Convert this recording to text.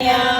안녕.